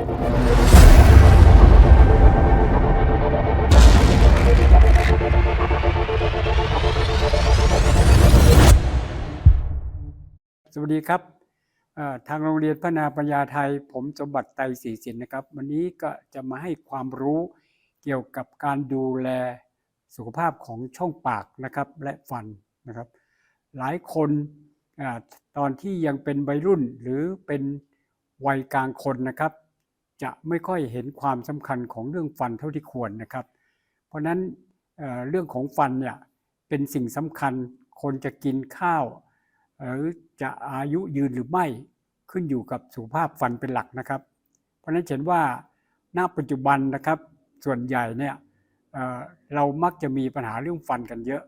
สวัสดีครับทางโรงเรียนพระนาปัญญาไทย ผมสมบัติไตรศรีสินนะครับ วันนี้ก็จะมาให้ความรู้เกี่ยวกับการดูแลสุขภาพของช่องปากนะครับและฟันนะครับ หลายคนอตอนที่ยังเป็นวัยรุ่นหรือเป็นวัยกลางคนนะครับ จะไม่ค่อยเห็นความสำคัญของเรื่องฟันเท่าที่ควรนะครับ เพราะฉะนั้นเเรื่องของฟันเนี่ยเป็นสิ่งสำคัญคนจะกินข้าวหรือจะอายุยืนหรือไม่ขึ้นอยู่กับสุขภาพฟันเป็นหลักนะครับ เพราะฉะนั้นเห็นว่าณปัจจุบันนะครับส่วนใหญ่เนี่ยเเรามักจะมีปัญหาเรื่องฟันกันเยอะ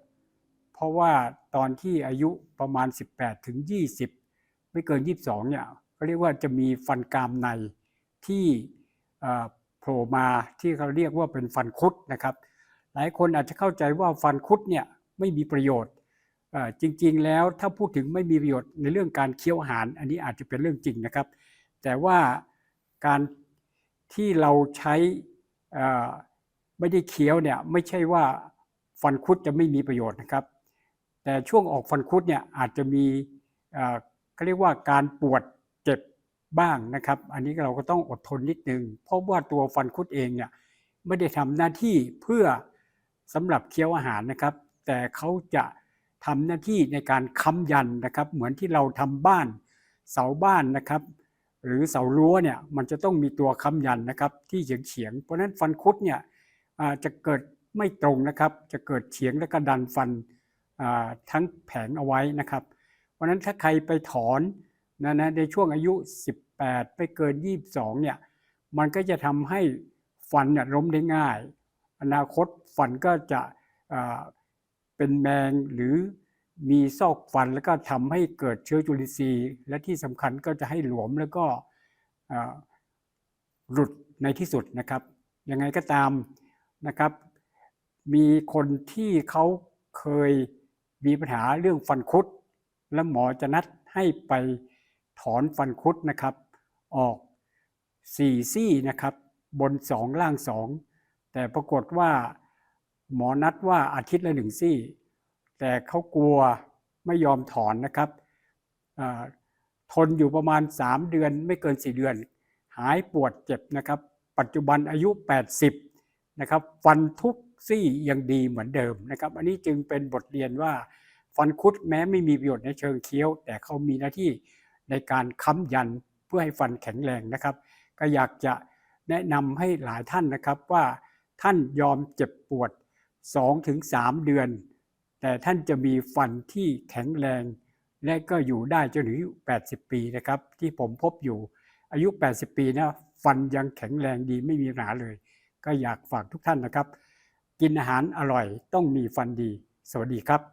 เพราะว่าตอนที่อายุประมาณ 18ถึง20 ไม่เกิน 22เนี่ยก็เรียกว่าจะมีฟันกรามใน ที่โผล่มาที่เขาเรียกว่าเป็นฟันคุดนะครับ หลายคนอาจจะเข้าใจว่าฟันคุดเนี่ยไม่มีประโยชน์จริงๆแล้วถ้าพูดถึงไม่มีประโยชน์ในเรื่องการเคี้ยวอาหาร อันนี้อาจจะเป็นเรื่องจริงนะครับ แต่ว่าการที่เราใช้ไม่ได้เคี้ยวเนี่ยไม่ใช่ว่าฟันคุดจะไม่มีประโยชน์นะครับ แต่ช่วงออกฟันคุดเนี่ยอาจจะมีเขาเรียกว่าการปวด บ้างนะครับ อันนี้เราก็ต้องอดทนนิดนึง เพราะว่าตัวฟันคุดเองเนี่ยไม่ได้ทำหน้าที่เพื่อสำหรับเคี้ยวอาหารนะครับ แต่เขาจะทำหน้าที่ในการค้ำยันนะครับ เหมือนที่เราทำบ้านเสาบ้านนะครับ หรือเสารั้วเนี่ยมันจะต้องมีตัวค้ำยันนะครับที่เฉียงเฉียงเพราะฉะนั้นฟันคุดเนี่ยจะเกิดไม่ตรงนะครับ จะเกิดเฉียงและก็ดันฟันทั้งแผงเอาไว้นะครับ เพราะฉะนั้นถ้าใครไปถอน นะนะในช่วงอายุ 18 ไปเกิน 22 เนี่ย มันก็จะทำให้ฟันเนี่ยล้มได้ง่าย อนาคตฟันก็จะเป็นแมงหรือมีซอกฟันแล้วก็ทำให้เกิดเชื้อจุลินทรีย์ และที่สำคัญก็จะให้หลวมแล้วก็หลุดในที่สุดนะครับยังไงก็ตามนะครับ มีคนที่เขาเคยมีปัญหาเรื่องฟันคุด แล้วหมอจะนัดให้ไป ถอนฟันคุดนะครับ ออกสี่ซี่นะครับ บนสองล่างสองแต่ปรากฏว่าหมอนัดว่าอาทิตย์ละหนึ่งซี่ แต่เขากลัวไม่ยอมถอนนะครับทนอยู่ประมาณ 3 เดือนไม่เกิน 4 เดือน หายปวดเจ็บนะครับ ปัจจุบันอายุ 80 นะครับฟันทุกซี่ยังดีเหมือนเดิมนะครับ อันนี้จึงเป็นบทเรียนว่าฟันคุดแม้ไม่มีประโยชน์ในเชิงเคี้ยว แต่เขามีหน้าที่ ในการค้ำยันเพื่อให้ฟันแข็งแรงนะครับ ก็อยากจะแนะนำให้หลายท่านนะครับว่าท่านยอมเจ็บปวด 2-3 เดือน แต่ท่านจะมีฟันที่แข็งแรง และก็อยู่ได้จนถึงอายุ 80 ปีนะครับ ที่ผมพบอยู่อายุ 80 ปีนะฟันยังแข็งแรงดีไม่มีปัญหาเลย ก็อยากฝากทุกท่านนะครับ กินอาหารอร่อยต้องมีฟันดี สวัสดีครับ